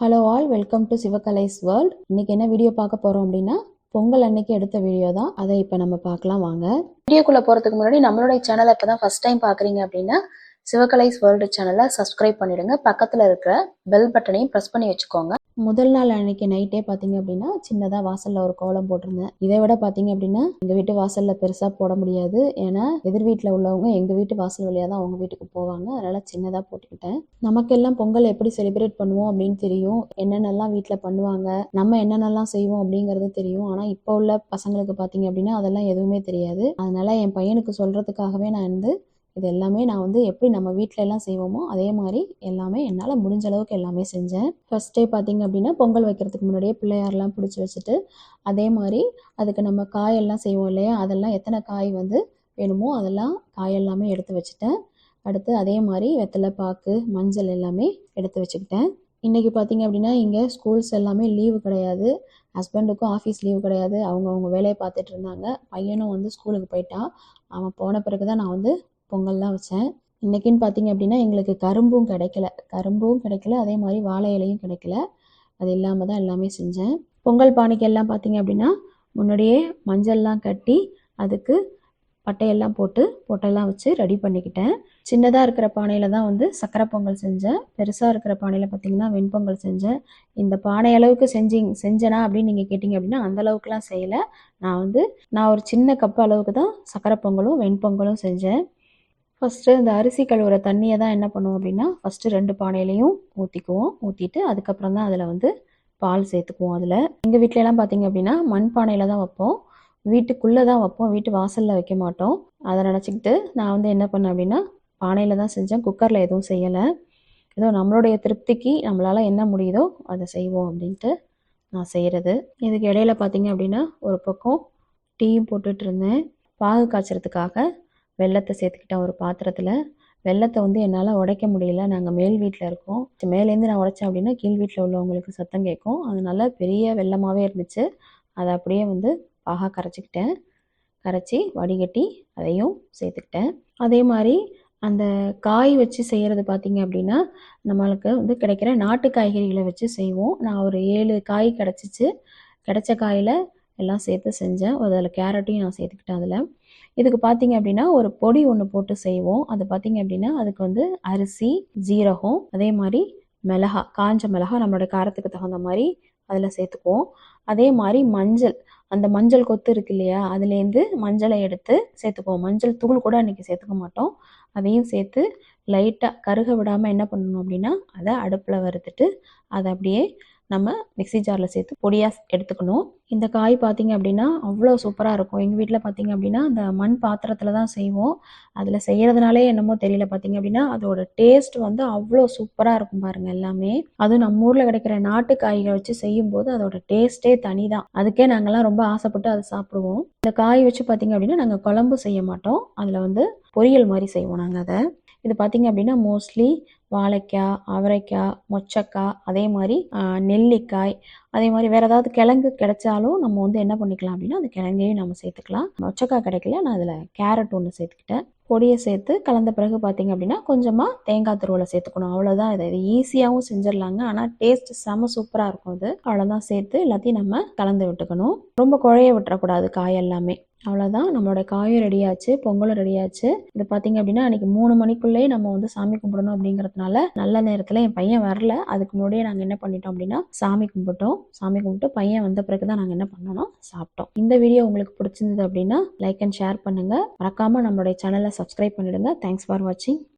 Hello all welcome to Sivakalai's world இன்னைக்கு என்ன video பார்க்க போறோம் அப்படின்னா பொங்கல் அன்னைக்கு எடுத்த வீடியோ தான். அதை இப்போ நம்ம பார்க்கலாம் வாங்க. வீடியோக்குள்ள போறதுக்கு முன்னாடி நம்மளுடைய சேனலை இப்போ தான் ஃபர்ஸ்ட் டைம் பார்க்குறீங்க அப்படின்னா சிவகலைஸ் வேர்ல்டு சேனலை சப்ஸ்கிரைப் பண்ணிடுங்க. பக்கத்தில் இருக்கிற பெல் பட்டனையும் ப்ரெஸ் பண்ணி வச்சுக்கோங்க. முதல் நாள் அன்னைக்கு நைட்டே பார்த்தீங்க அப்படின்னா சின்னதாக வாசலில் ஒரு கோலம் போட்டிருந்தேன். இதை விட பார்த்தீங்க அப்படின்னா எங்கள் வீட்டு வாசலில் பெருசாக போட முடியாது. ஏன்னா எதிர் வீட்டில் உள்ளவங்க எங்கள் வீட்டு வாசல் வழியாக தான் அவங்க வீட்டுக்கு போவாங்க. அதனால் சின்னதாக போட்டுக்கிட்டேன். நமக்கெல்லாம் பொங்கல் எப்படி செலிப்ரேட் பண்ணுவோம் அப்படின்னு தெரியும். என்னென்னலாம் வீட்டில் பண்ணுவாங்க நம்ம என்னென்னலாம் செய்வோம் அப்படிங்கிறது தெரியும். ஆனால் இப்போ உள்ள பசங்களுக்கு பார்த்தீங்க அப்படின்னா அதெல்லாம் எதுவுமே தெரியாது. அதனால் என் பையனுக்கு சொல்கிறதுக்காகவே நான் வந்து இது எல்லாமே நான் வந்து எப்படி நம்ம வீட்டில எல்லாம் செய்வோமோ அதே மாதிரி எல்லாமே என்னால் முடிஞ்ச அளவுக்கு எல்லாமே செஞ்சேன். ஃபர்ஸ்ட் டே பார்த்தீங்க அப்படின்னா பொங்கல் வைக்கிறதுக்கு முன்னாடியே பிள்ளையாரெல்லாம் பிடிச்சி வச்சுட்டு அதே மாதிரி அதுக்கு நம்ம காயெல்லாம் செய்வோம் இல்லையா? அதெல்லாம் எத்தனை காய் வந்து வேணுமோ அதெல்லாம் காயெல்லாமே எடுத்து வச்சுட்டேன். அடுத்து அதே மாதிரி வெத்தலை பாக்கு மஞ்சள் எல்லாமே எடுத்து வச்சுக்கிட்டேன். இன்றைக்கி பார்த்தீங்க அப்படின்னா இங்கே ஸ்கூல்ஸ் எல்லாமே லீவு கிடையாது. ஹஸ்பண்டுக்கும் ஆஃபீஸ் லீவு கிடையாது. அவங்க அவங்க வேலையை பார்த்துட்டு இருந்தாங்க. பையனும் வந்து ஸ்கூலுக்கு போயிட்டான். அவன் போன பிறகு தான் நான் வந்து பொங்கல்லாம் வச்சேன். இன்றைக்கின்னு பார்த்தீங்க அப்படின்னா எங்களுக்கு கரும்பும் கிடைக்கல. கரும்பும் கிடைக்கல அதே மாதிரி வாழை இலையும் கிடைக்கல. அது இல்லாமல் தான் எல்லாமே செஞ்சேன். பொங்கல் பானைக்கு எல்லாம் பார்த்தீங்க அப்படின்னா முன்னாடியே மஞ்சள்லாம் கட்டி அதுக்கு பட்டையெல்லாம் போட்டு பொட்டெல்லாம் வச்சு ரெடி பண்ணிக்கிட்டேன். சின்னதாக இருக்கிற பானையில் தான் வந்து சக்கரை பொங்கல் செஞ்சேன். பெருசாக இருக்கிற பானையில் பார்த்தீங்கன்னா வெண்பொங்கல் செஞ்சேன். இந்த பானை அளவுக்கு செஞ்சிங் செஞ்சேனா அப்படின்னு நீங்கள் கேட்டிங்க அப்படின்னா அந்த அளவுக்குலாம் செய்யலை. நான் வந்து நான் ஒரு சின்ன கப்பு அளவுக்கு தான் சக்கரை பொங்கலும் வெண்பொங்கலும் செஞ்சேன். ஃபஸ்ட்டு இந்த அரிசி கழுவுற தண்ணியை தான் என்ன பண்ணுவோம் அப்படின்னா ஃபஸ்ட்டு ரெண்டு பானையிலையும் ஊற்றிக்குவோம் ஊற்றிட்டு அதுக்கப்புறம் தான் அதில் வந்து பால் சேர்த்துக்குவோம் அதில். எங்கள் வீட்டிலலாம் பார்த்தீங்க அப்படின்னா மண் பானையில் தான் வைப்போம். வீட்டுக்குள்ளே தான் வைப்போம். வீட்டு வாசலில் வைக்க மாட்டோம். அதை நினச்சிக்கிட்டு நான் வந்து என்ன பண்ணேன் அப்படின்னா பானையில் தான் செஞ்சேன். குக்கரில் எதுவும் செய்யலை. ஏதோ நம்மளுடைய திருப்திக்கு நம்மளால் என்ன முடியுதோ அதை செய்வோம் அப்படின்ட்டு நான் செய்கிறது இதுக்கு இடையில பார்த்தீங்க அப்படின்னா ஒரு பக்கம் டீயும் போட்டுட்ருந்தேன் பாகு காய்ச்சறதுக்காக வெள்ளத்தை சேர்த்துக்கிட்டேன் ஒரு பாத்திரத்தில் வெள்ளத்தை வந்து என்னால் உடைக்க முடியல. நாங்கள் மேல் வீட்டில் இருக்கோம். மேலேருந்து நான் உடைச்சேன் அப்படின்னா கீழ் வீட்டில் உள்ளவங்களுக்கு சத்தம் கேட்கும். அதனால பெரிய வெள்ளமாகவே இருந்துச்சு. அதை அப்படியே வந்து பாகா கரைச்சிக்கிட்டேன். கரைச்சி வடிகட்டி அதையும் சேர்த்துக்கிட்டேன். அதே மாதிரி அந்த காய் வச்சு செய்கிறது பார்த்திங்க அப்படின்னா நம்மளுக்கு வந்து கிடைக்கிற நாட்டு காய்கறிகளை வச்சு செய்வோம். நான் ஒரு ஏழு காய் கிடச்சிச்சு. கிடச்ச காயில் எல்லாம் சேர்த்து செஞ்சேன். ஒரு அதில் கேரட்டையும் நான் சேர்த்துக்கிட்டேன் அதில். இதுக்கு பார்த்தீங்க அப்படின்னா ஒரு பொடி ஒன்று போட்டு செய்வோம். அது பார்த்தீங்க அப்படின்னா அதுக்கு வந்து அரிசி ஜீரகம் அதே மாதிரி மிளகா காஞ்ச மிளகா நம்மளோட காரத்துக்கு தகுந்த மாதிரி அதில் சேர்த்துக்குவோம். அதே மாதிரி மஞ்சள் அந்த மஞ்சள் கொத்து இருக்கு இல்லையா அதுலேருந்து மஞ்சளை எடுத்து சேர்த்துக்குவோம். மஞ்சள் தூள் கூட அன்றைக்கி சேர்த்துக்க மாட்டோம். அதையும் சேர்த்து லைட்டாக கருக விடாமல் என்ன பண்ணணும் அப்படின்னா அதை அடுப்பில் வறுத்துட்டு அதை அப்படியே நம்ம மிக்சி ஜாரில் சேர்த்து பொடியாக எடுத்துக்கணும். இந்த காய் பார்த்திங்க அப்படின்னா அவ்வளோ சூப்பராக இருக்கும். எங்கள் வீட்டில் பார்த்திங்க அப்படின்னா அந்த மண் பாத்திரத்தில் தான் செய்வோம். அதில் செய்கிறதுனாலே என்னமோ தெரியல பார்த்திங்க அப்படின்னா அதோட டேஸ்ட் வந்து அவ்வளோ சூப்பராக இருக்கும் பாருங்கள் எல்லாமே. அதுவும் நம்ம ஊரில் கிடைக்கிற நாட்டு காய்களை வச்சு செய்யும்போது அதோட டேஸ்ட்டே தனி தான் அதுக்கே நாங்கள்லாம் ரொம்ப ஆசைப்பட்டு அதை சாப்பிடுவோம். இந்த காய் வச்சு பார்த்திங்க அப்படின்னா நாங்கள் குழம்பு செய்ய மாட்டோம். அதில் வந்து பொரியல் மாதிரி செய்வோம் நாங்கள் அதை. இது பார்த்திங்க அப்படின்னா மோஸ்ட்லி வாழைக்காய் அவரைக்காய் மொச்சக்காய் அதே மாதிரி நெல்லிக்காய் அதே மாதிரி வேறு ஏதாவது கிழங்கு கிடைச்சாலும் நம்ம வந்து என்ன பண்ணிக்கலாம் அப்படின்னா அந்த கிழங்கையும் நம்ம சேர்த்துக்கலாம். மொச்சக்காய் கிடைக்கல நான் அதில் கேரட் ஒன்று சேர்த்துக்கிட்டேன். பொடியை சேர்த்து கலந்த பிறகு பார்த்தீங்க அப்படின்னா கொஞ்சமாக தேங்காய் துருவலை சேர்த்துக்கணும். அவ்வளோதான் இதை இது ஈஸியாகவும் செஞ்சிடலாங்க. ஆனால் டேஸ்ட் செம சூப்பராக இருக்கும் அது. அவ்வளோதான் சேர்த்து எல்லாத்தையும் நம்ம கலந்து விட்டுக்கணும். ரொம்ப குழைய விட்டுறக்கூடாது காய் எல்லாமே. அவ்வளோதான் நம்மளோட காயும் ரெடியாச்சு பொங்கலும் ரெடியாச்சு இது பார்த்தீங்க அப்படின்னா அன்றைக்கி மூணு மணிக்குள்ளேயே நம்ம வந்து சாமி கும்பிடணும் அப்படிங்கிறதுனால நல்ல நேரத்தில் என் பையன் வரல. அதுக்கு முன்னாடியே நாங்கள் என்ன பண்ணிட்டோம் அப்படின்னா சாமி கும்பிட்டோம். சாமி கும்பிட்டு பையன் வந்த பிறகு தான் நாங்கள் என்ன பண்ணோம்னா சாப்பிட்டோம். இந்த வீடியோ உங்களுக்கு பிடிச்சிருந்தது அப்படின்னா லைக் அண்ட் ஷேர் பண்ணுங்கள் மறக்காமல் நம்மளுடைய சேனலை சப்ஸ்கிரைப் பண்ணிடுங்க. தேங்க்ஸ் ஃபார் வாட்சிங்